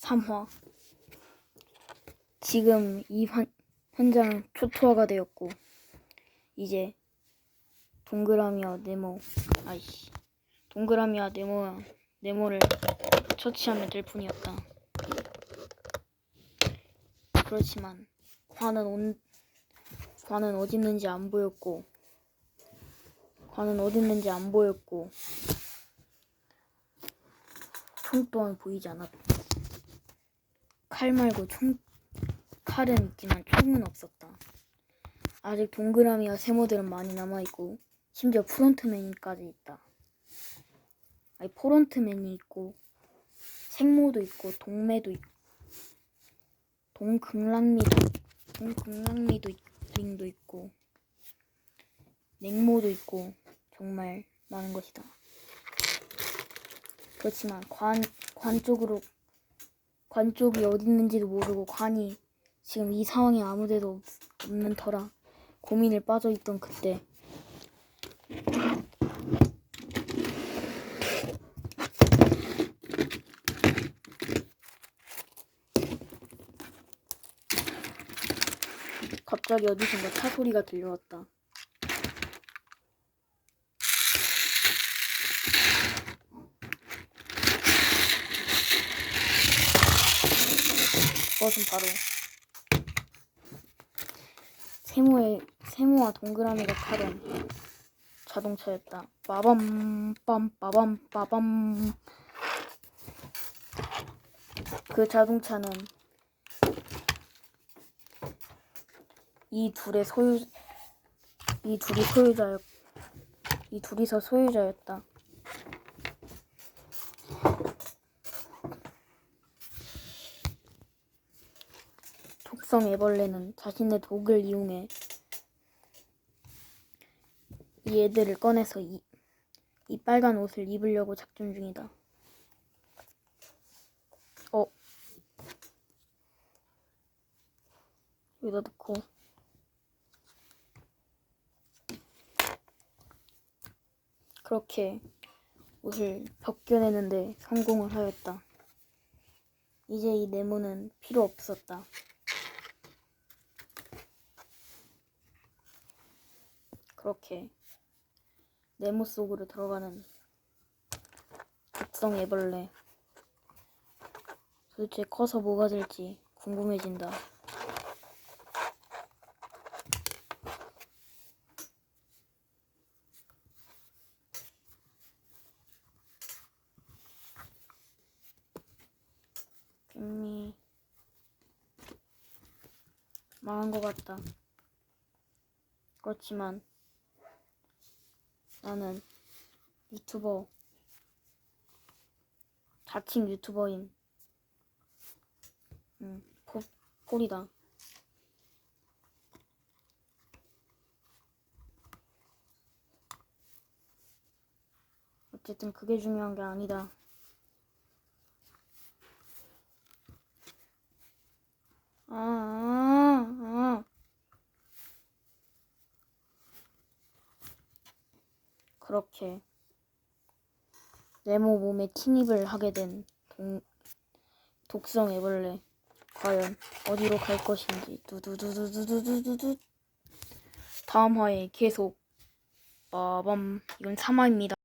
3화. 지금 이 현, 현장은 초토화가 되었고, 이제 동그라미와 네모, 아이씨, 동그라미와 네모, 네모를 처치하면 될 뿐이었다. 그렇지만 관은 온, 관은 어디 있는지 안 보였고, 관은 어디 있는지 안 보였고, 총 또한 보이지 않았다. 칼 말고 총, 칼은 있지만 총은 없었다. 아직 동그라미와 세모들은 많이 남아있고, 심지어 프론트맨까지 있다. 아니, 포런트맨이 있고, 생모도 있고, 동매도 있고, 동극락미도, 있- 링도 있고, 냉모도 있고, 정말 많은 것이다. 그렇지만 관, 관 쪽으로 관 쪽이 어디 있는지도 모르고 관이 지금 이 상황에 아무데도 없- 없는 터라 고민을 빠져있던 그때 갑자기 어디선가 차 소리가 들려왔다. 그것은 바로 세모의 세모와 동그라미가 타던 자동차였다. 빠밤 빰 빠밤 빠밤 그 자동차는 이 둘의 소유 이 둘이 소유자였 이 둘이서 소유자였다. 독성 애벌레는 자신의 독을 이용해 이 애들을 꺼내서 이, 이 빨간 옷을 입으려고 작전 중이다. 어. 여기다 넣고. 그렇게 옷을 벗겨내는데 성공을 하였다. 이제 이 네모는 필요 없었다. 그렇게 네모 속으로 들어가는 독성 애벌레. 도대체 커서 뭐가 될지 궁금해진다. 깻미 망한 것 같다. 그렇지만 나는 유튜버 자칭 유튜버인 음, 포, 폴이다. 어쨌든 그게 중요한 게 아니다. 아, 아, 아. 그렇게 네모 몸에 침입을 하게 된 동, 독성 애벌레 과연 어디로 갈 것인지 두두두두두두두두 다음 화에 계속 빠밤 이건 3화입니다.